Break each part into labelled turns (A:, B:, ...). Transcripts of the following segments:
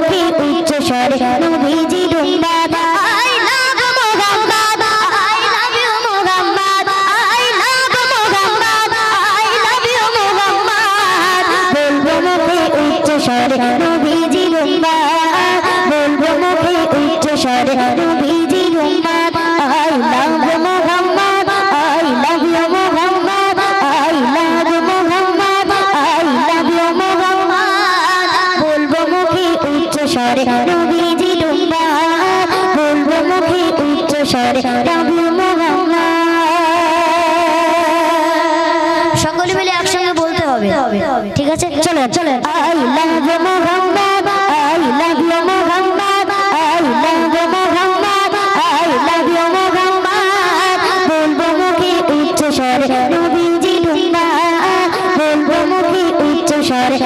A: মুখে উচ্চ স্বরে নবীজি ডুম্বা সরাবো সকলে মিলে একসঙ্গে বলতে হবে। ঠিক আছে? চলো চলো I love Muhammad, I love Muhammad, I love Muhammad, I love Muhammad. বলব মুখে উচ্চ স্বরে, নবীজি বলব মুখে উচ্চ স্বরে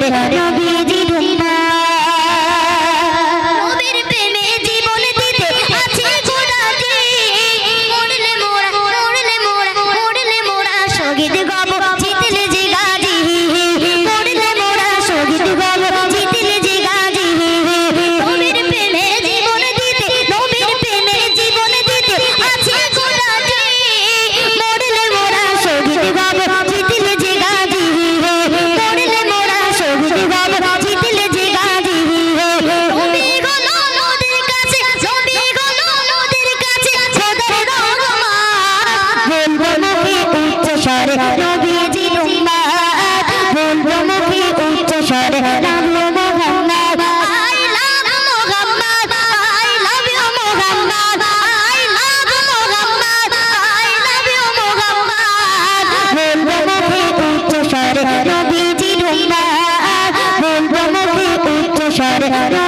A: Não chora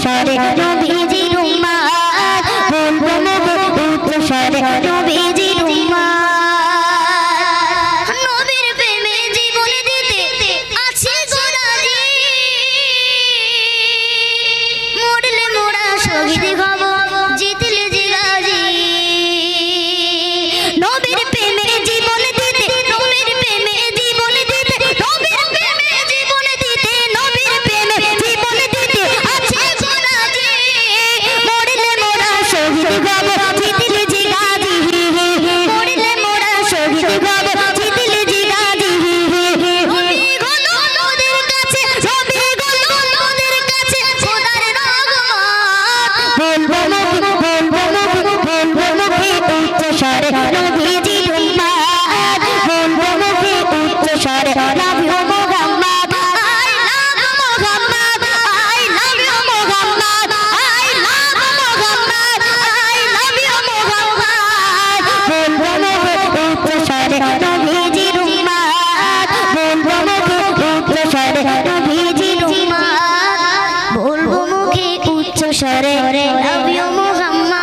A: Shut it down. হাসরে নবী মুহাম্মদ।